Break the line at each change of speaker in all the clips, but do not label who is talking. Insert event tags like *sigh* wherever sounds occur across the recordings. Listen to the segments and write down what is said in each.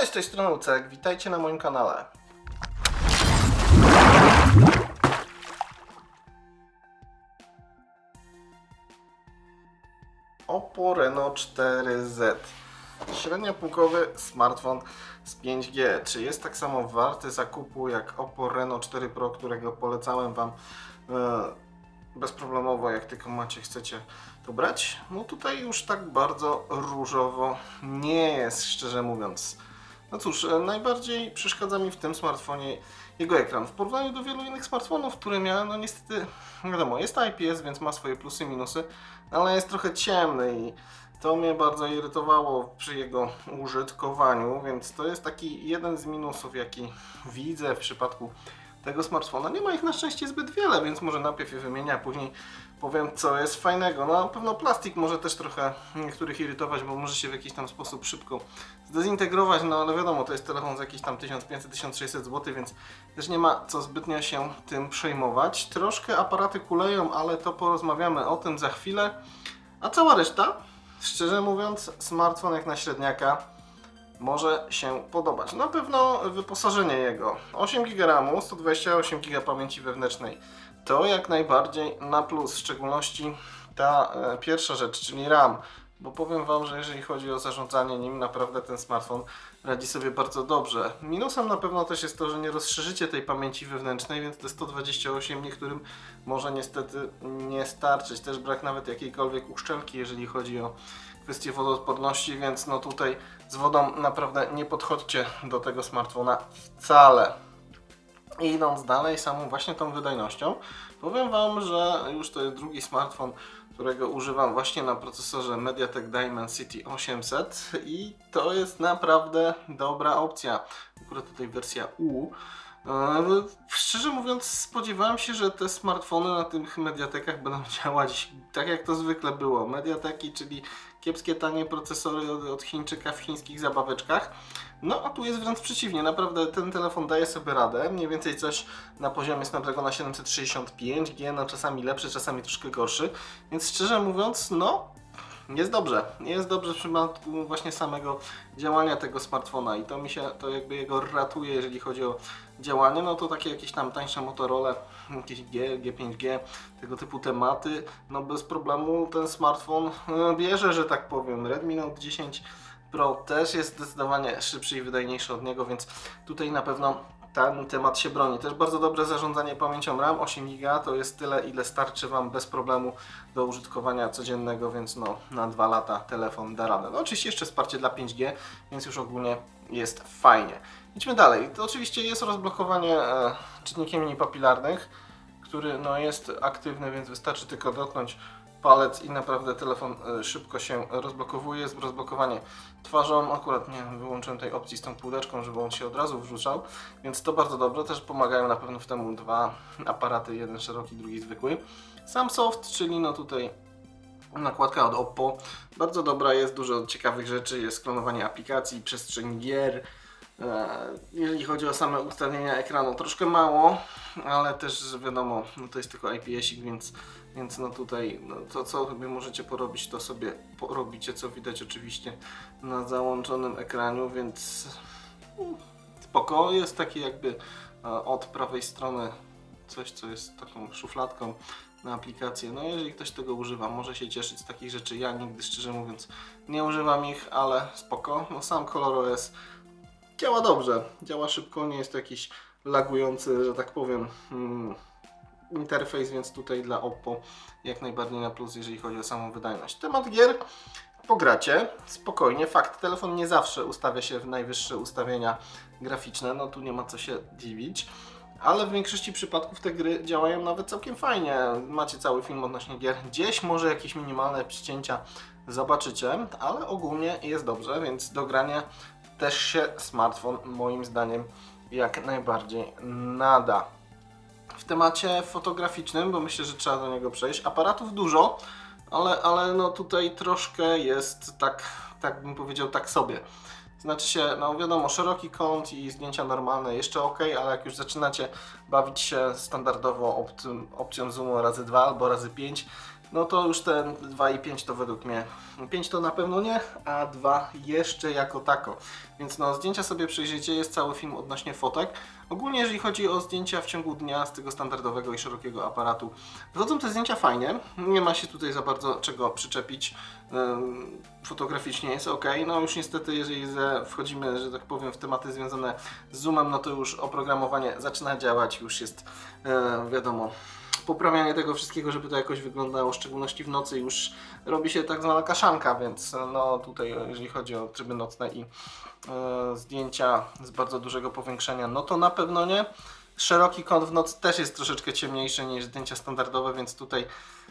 Cześć, z tej strony Lucek, witajcie na moim kanale. Oppo Reno 4Z. Średniopółkowy smartfon z 5G. Czy jest tak samo warty zakupu jak Oppo Reno 4 Pro, którego polecałem Wam e, bezproblemowo, jak tylko macie, chcecie to brać? No tutaj już tak bardzo różowo nie jest, szczerze mówiąc. No cóż, e, najbardziej przeszkadza mi w tym smartfonie jego ekran. W porównaniu do wielu innych smartfonów, które miałem, no niestety, wiadomo, jest IPS, więc ma swoje plusy i minusy, ale jest trochę ciemny i to mnie bardzo irytowało przy jego użytkowaniu, więc to jest taki jeden z minusów, jaki widzę w przypadku tego smartfona. Nie ma ich na szczęście zbyt wiele, więc może najpierw je wymienię, a później powiem co jest fajnego. No na pewno plastik może też trochę niektórych irytować, bo może się w jakiś tam sposób szybko zdezintegrować, no ale wiadomo, to jest telefon za jakieś tam 1500-1600 zł, więc też nie ma co zbytnio się tym przejmować. Troszkę aparaty kuleją, ale to porozmawiamy o tym za chwilę. A cała reszta, szczerze mówiąc, smartfon jak na średniaka może się podobać. Na pewno wyposażenie jego 8 GB RAMu, 128 GB pamięci wewnętrznej to jak najbardziej na plus, w szczególności ta e, pierwsza rzecz, czyli RAM. Bo powiem Wam, że jeżeli chodzi o zarządzanie nim, naprawdę ten smartfon radzi sobie bardzo dobrze. Minusem na pewno też jest to, że nie rozszerzycie tej pamięci wewnętrznej, więc te 128 niektórym może niestety nie starczyć. Też brak nawet jakiejkolwiek uszczelki, jeżeli chodzi o kwestię wodoodporności, więc no tutaj z wodą naprawdę nie podchodźcie do tego smartfona wcale. I idąc dalej, samą właśnie tą wydajnością, powiem Wam, że już to jest drugi smartfon, którego używam właśnie na procesorze MediaTek Dimensity 800 i to jest naprawdę dobra opcja. Akurat tutaj wersja U. E, Szczerze mówiąc, spodziewałem się, że te smartfony na tych Mediatekach będą *laughs* działać tak jak to zwykle było. Mediateki, czyli kiepskie, tanie procesory od, Chińczyka w chińskich zabaweczkach. No a tu jest wręcz przeciwnie, naprawdę ten telefon daje sobie radę, mniej więcej coś na poziomie Snapdragona 765G, no czasami lepszy, czasami troszkę gorszy, więc szczerze mówiąc, no jest dobrze, jest dobrze w przypadku właśnie samego działania tego smartfona i to mi się, to jakby jego ratuje, jeżeli chodzi o działanie, no to takie jakieś tam tańsze Motorola, jakieś G, G5G, tego typu tematy, no bez problemu ten smartfon e, bierze, że tak powiem, Redmi Note 10 Pro też jest zdecydowanie szybszy i wydajniejszy od niego, więc tutaj na pewno ten temat się broni. Też bardzo dobre zarządzanie pamięcią RAM, 8 GB to jest tyle, ile starczy Wam bez problemu do użytkowania codziennego, więc no na 2 lata telefon da radę. No oczywiście jeszcze wsparcie dla 5G, więc już ogólnie jest fajnie. Idźmy dalej. To oczywiście jest rozblokowanie e, czytnikiem papilarnych, który no, jest aktywny, więc wystarczy tylko dotknąć palec i naprawdę telefon e, szybko się rozblokowuje. Rozblokowanie twarzą. Akurat nie wyłączyłem tej opcji z tą półeczką, żeby on się od razu wrzucał, więc to bardzo dobrze. Też pomagają na pewno w temu dwa aparaty, jeden szeroki, drugi zwykły. Sam soft, czyli no tutaj nakładka od Oppo. Bardzo dobra jest, dużo ciekawych rzeczy, jest klonowanie aplikacji, przestrzeń gier. E, Jeżeli chodzi o same ustawienia ekranu, troszkę mało, ale też wiadomo, no to jest tylko IPS-ik, więc, więc no tutaj no to co sobie możecie porobić, to sobie porobicie, co widać oczywiście na załączonym ekraniu, więc mm, spoko, jest taki jakby e, od prawej strony coś, co jest taką szufladką na aplikację. No jeżeli ktoś tego używa, może się cieszyć z takich rzeczy. Ja nigdy szczerze mówiąc nie używam ich, ale spoko. No sam ColorOS działa dobrze, działa szybko, nie jest jakiś lagujący, że tak powiem, mm, interfejs, więc tutaj dla Oppo jak najbardziej na plus, jeżeli chodzi o samą wydajność. Temat gier pogracie, spokojnie, fakt, telefon nie zawsze ustawia się w najwyższe ustawienia graficzne, no tu nie ma co się dziwić. Ale w większości przypadków te gry działają nawet całkiem fajnie. Macie cały film odnośnie gier. Gdzieś może jakieś minimalne przycięcia zobaczycie, ale ogólnie jest dobrze, więc do grania też się smartfon moim zdaniem jak najbardziej nada. W temacie fotograficznym, bo myślę, że trzeba do niego przejść, aparatów dużo, ale, ale no tutaj troszkę jest tak, tak bym powiedział, tak sobie. Znaczy się, no wiadomo, szeroki kąt i zdjęcia normalne jeszcze ok, ale jak już zaczynacie bawić się standardowo opcją, opcją zoomu razy 2 albo razy 5, no to już ten 2 i 5 to według mnie 5 to na pewno nie, a 2 jeszcze jako tako. Więc no zdjęcia sobie przejrzyjcie, jest cały film odnośnie fotek. Ogólnie jeżeli chodzi o zdjęcia w ciągu dnia z tego standardowego i szerokiego aparatu, wychodzą te zdjęcia fajnie, nie ma się tutaj za bardzo czego przyczepić. Fotograficznie jest ok, no już niestety jeżeli wchodzimy, że tak powiem, w tematy związane z zoomem, no to już oprogramowanie zaczyna działać, już jest wiadomo, poprawianie tego wszystkiego, żeby to jakoś wyglądało, w szczególności w nocy już robi się tak zwana kaszanka, więc no tutaj jeżeli chodzi o tryby nocne i e, zdjęcia z bardzo dużego powiększenia, no to na pewno nie. Szeroki kąt w nocy też jest troszeczkę ciemniejszy niż zdjęcia standardowe, więc tutaj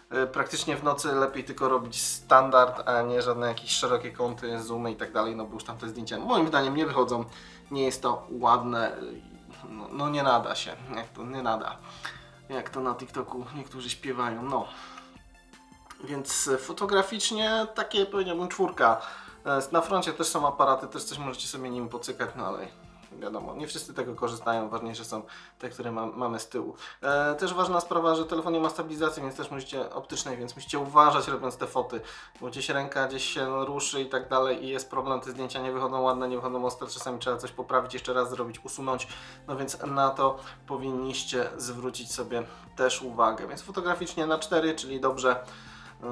e, praktycznie w nocy lepiej tylko robić standard, a nie żadne jakieś szerokie kąty, zoomy i tak dalej, no bo już tam te zdjęcia moim zdaniem nie wychodzą, nie jest to ładne, no, no nie nada się, jak to nie nada jak to na TikToku niektórzy śpiewają, no. Więc fotograficznie takie powiedziałbym czwórka. E, Na froncie też są aparaty, też coś możecie sobie nim pocykać, no ale wiadomo, nie wszyscy tego korzystają, ważniejsze są te, które ma, mamy z tyłu. E, też ważna sprawa, że telefon nie ma stabilizacji, więc też musicie optycznej, więc musicie uważać robiąc te foty, bo gdzieś ręka gdzieś się ruszy i tak dalej i jest problem, te zdjęcia nie wychodzą ładne, nie wychodzą ostre, czasami trzeba coś poprawić, jeszcze raz zrobić, usunąć, no więc na to powinniście zwrócić sobie też uwagę. Więc fotograficznie na 4, czyli dobrze.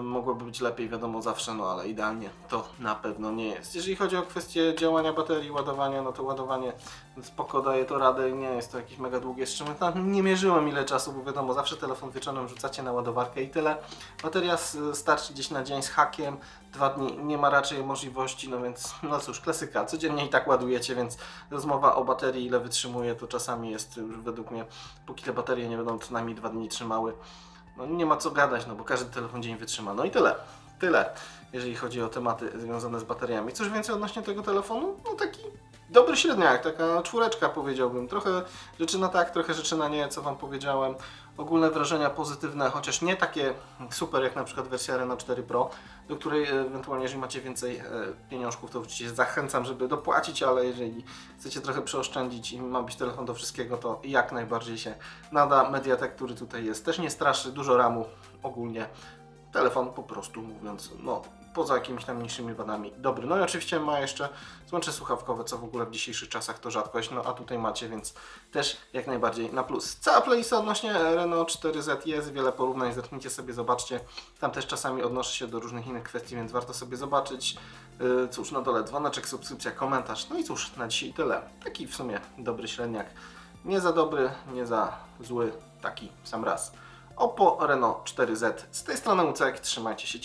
Mogłoby być lepiej, wiadomo zawsze, no ale idealnie to na pewno nie jest. Jeżeli chodzi o kwestię działania baterii, ładowania, no to ładowanie spoko daje to radę, nie jest to jakieś mega długie, tam nie mierzyłem ile czasu, bo wiadomo, zawsze telefon wieczorem rzucacie na ładowarkę i tyle. Bateria starczy gdzieś na dzień z hakiem, dwa dni nie ma raczej możliwości, no więc no cóż, klasyka, codziennie i tak ładujecie, więc rozmowa o baterii, ile wytrzymuje, to czasami jest już według mnie, póki te baterie nie będą co najmniej dwa dni trzymały, no nie ma co gadać, no bo każdy telefon dzień wytrzyma. No i tyle. Tyle, jeżeli chodzi o tematy związane z bateriami. Coś więcej odnośnie tego telefonu? No taki dobry średniak, taka czwóreczka powiedziałbym. Trochę rzeczy na tak, trochę rzeczy na nie, co Wam powiedziałem. Ogólne wrażenia pozytywne, chociaż nie takie super jak na przykład wersja Reno 4 Pro, do której e, ewentualnie, jeżeli macie więcej e, pieniążków, to oczywiście zachęcam, żeby dopłacić, ale jeżeli chcecie trochę przeoszczędzić i ma być telefon do wszystkiego, to jak najbardziej się nada. Mediatek, który tutaj jest, też nie straszy, dużo ramu ogólnie. Telefon po prostu mówiąc, no poza jakimiś tam mniejszymi wadami dobry. No i oczywiście ma jeszcze złącze słuchawkowe, co w ogóle w dzisiejszych czasach to rzadkość, no a tutaj macie, więc też jak najbardziej na plus. Cała playlista odnośnie Renault 4Z jest, wiele porównań, zerknijcie sobie, zobaczcie. Tam też czasami odnoszę się do różnych innych kwestii, więc warto sobie zobaczyć. Yy, Cóż, na dole dzwoneczek, subskrypcja, komentarz. No i cóż, na dzisiaj tyle. Taki w sumie dobry średniak. Nie za dobry, nie za zły, taki sam raz. Oppo Reno 4Z. Z tej strony Ucek, trzymajcie się.